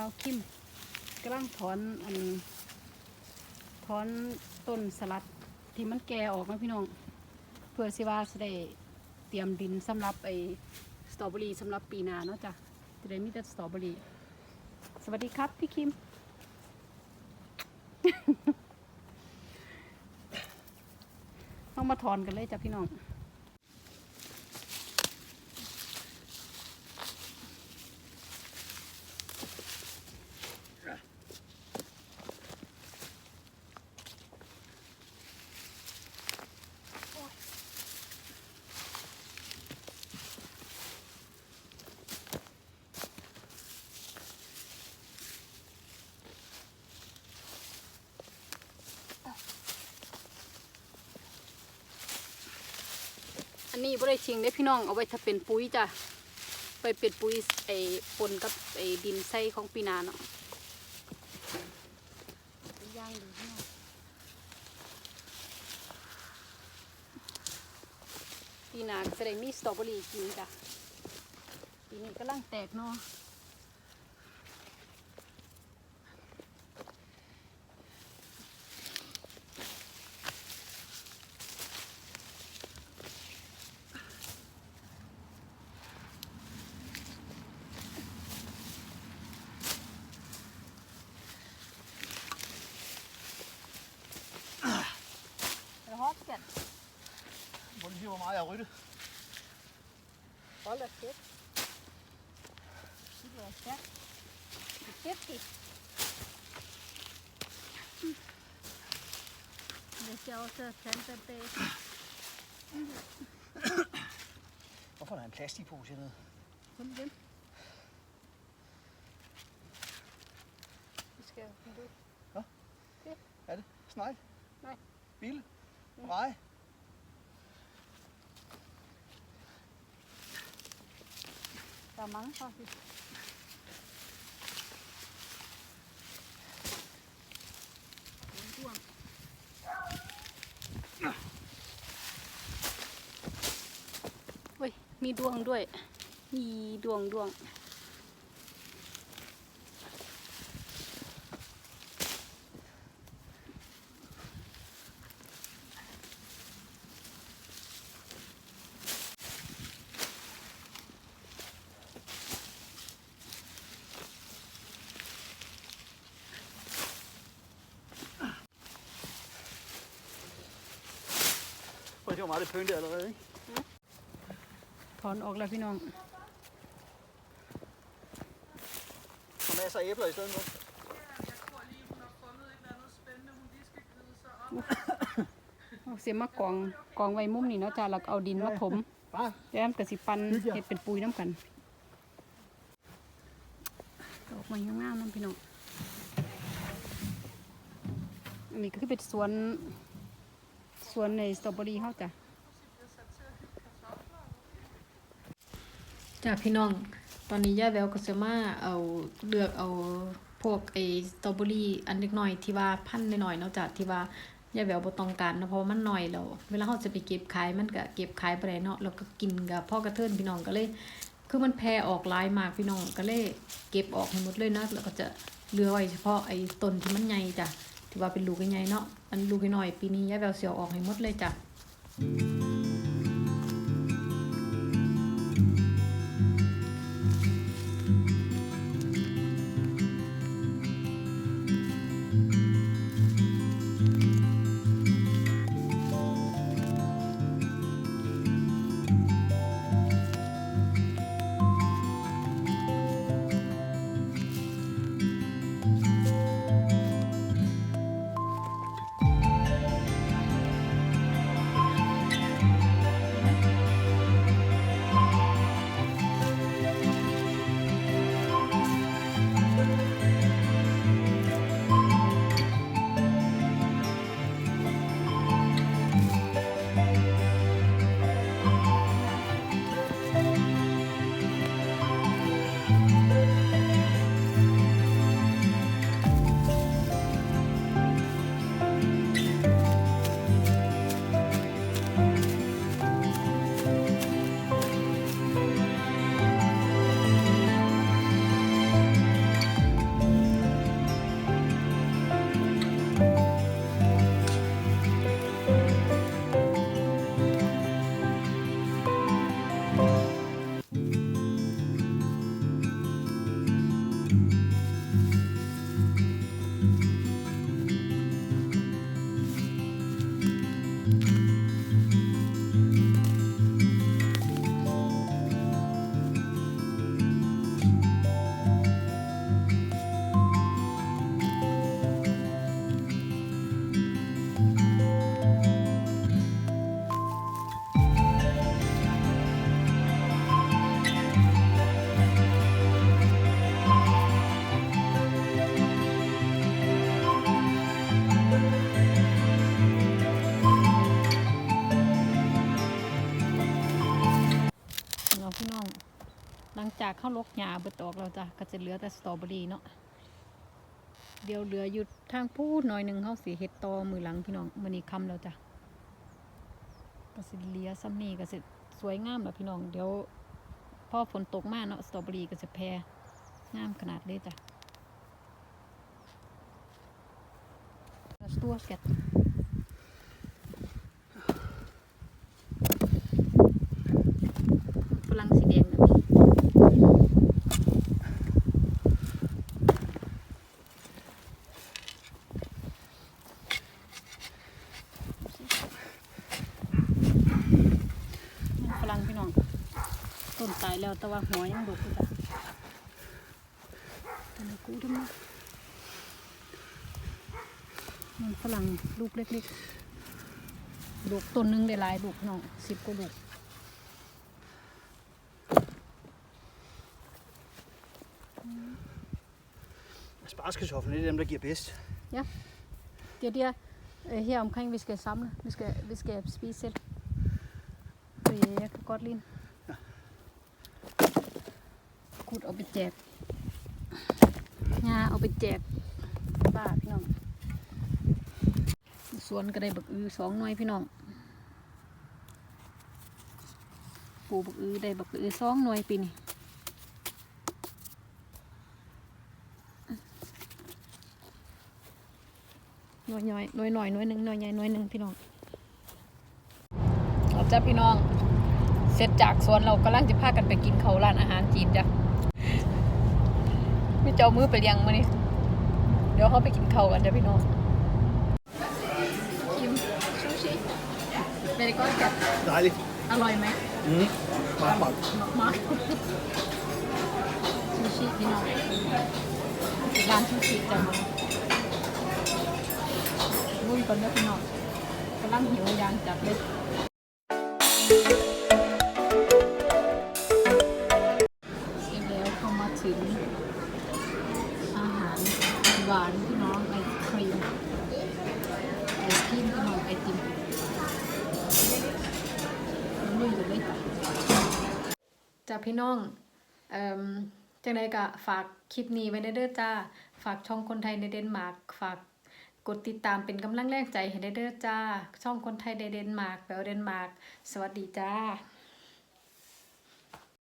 าวคิมกำลังถอนอันถอนต้นสลัดที่มันแก่ออกนะพี่น้อง เพื่อสิว่าจะได้เตรียมดินสำหรับไอสตรอเบอรี่สำหรับปีหนาเนาะจ้ะจะได้มีแต่สตรอเบอรี่สวัสดีครับ พี่คิม ต้องมาถอนกันเลยจ้ะพี่น้อง นี้บ่ได้ชิงได้พี่น้องเอาไว้ถ้าเป็นปุ๋ยจ้ะไปเป็นปุ๋ยไอ้ปนกับไอ้ดินใส่ของปีนาเนาะย่างดูพี่น้องปีนาจะได้มีสตรอเบอรี่กินจ้ะปีนี้กำลังแตกเนาะ hvor meget jeg har ryddet. Hold da kæft. Det var stærkt. Beskæftigt. Hvis jeg hm. også havde planter bag. Hvorfor er der en plastikpose hernede? Kom den. Vi skal have den ud. Hvad? Det. Er det? Snegl? Nej. Bille? Nej. Der er mange faktisk. Det er en dur. เว้ย มีดวงด้วย มีดวงดวง Prøv at se, hvor meget det er pyntet allerede, ikke? ถอนออกแล้วพี่น้อง Og masser af æbler i stedet for. Jeg tror lige, hun har fundet et eller andet spændende, hun lige skal glide sig op. เอาเสียมากองกองไว้มุมนี่เนาะจ้าแล้วก็เอาดินมาถม Bare แล้วมันก็สิปันเฮ็ดเป็นปุ๋ยน้ำกันดอกไม้งามๆน้ำพี่น้องอันนี้ก็คือเป็นสวน สวนในสตรอเบอรี่เฮาจ้ะจ้าพี่น้อง ตอนนี้ย่าแววก็จะมาเอาเลือกเอาพวกไอ้สตรอเบอรี่อันเล็กน้อยที่ว่าพันหน้อยเนาะจ้ะที่ว่าย่าแววบ่ต้องการนะเพราะมันหน้อยแล้วเวลาเราจะไปเก็บขายมันก็เก็บขายบ่ได้เนาะแล้วก็กินกับพ่อกระเทินพี่น้องก็เลย คือมันแพร่ออกลายมากพี่น้องก็เลยเก็บออกให้หมดเลยนะแล้วก็จะเหลือไว้เฉพาะไอ้ต้นที่มันใหญ่จ้ะ ที่ว่าเป็นลูกใหญ่เนาะ อันลูกน้อยปีนี้ย่าแววเสียวออกให้หมดเลยจ้ะ หลังจากเข้าลกหญ้าเบิดออกแล้วจ้ะก็จะเหลือแต่สตรอเบอรี่เนาะเดี๋ยวเหลืออยู่ทางพูดหน่อยหนึ่งเฮาสิเฮ็ดตอมือหลังพี่น้องมื้อนี้ค่ำแล้วจ้ะก็สิเลียซ้ำนี้ก็สิสวยงามแล้วพี่น้อง เดี๋ยวพอฝนตกมากเนาะสตรอเบอรี่ก็จะแพรงามขนาดเลยจ้ะ Stor skatt. ฝ แล้วแต่ว่าหัวยังดกอยู่จ้ะตัวนี้กูทำไมมันฝรั่งลูกเล็กๆ ลูกต้นหนึงได้หลายลูกน้องสิบกว่าลูก Sparskartoflen, det er dem, der giver bedst. Det er der øh, her omkring, vi skal samle. Vi skal, vi skal spise selv. Fordi jeg kan godt lide den. Godt op i dæk. Ja, op i dæk. Bare พี่น้อง สวนก็ได้บักอือสองหน่วยพี่น้อง ปูบักอือได้บักอือสองหน่วยปีนี้หน่วยน้อยหน่วยหน่อยหน่วยหนึ่งหน่วยใหญ่หน่วยหนึ่งพี่น้องเอาจ้าพี่น้อง เสร็จจากสวนเรากำลังจะพากันไปกินเขาร้านอาหารจีนจ้ะ ไม่เจ้ามือไปเลี้ยงมานี่เดี๋ยวเขาไปกินเขาวกันจ้ะพี่น้องชิมซูชิเป็นก้อนจัด Dejligt. อร่อยไหม Mm. Meget, meget. มากซูชิพี่น้องร้านซูชิจ้ะรุ่นก่อนเด้อพี่น้องกำลังหิวยางจัดเลย จ้าพี่น้องเอ่อจังใดก็ฝากคลิปนี้ไว้เด้อจ้า ฝากช่องคนไทยในเดนมาร์กฝากกดติดตามเป็นกำลังแรงใจให้เด้อจ้า ช่องคนไทยในเดนมาร์กแปลวเดนมาร์กสวัสดีจ้า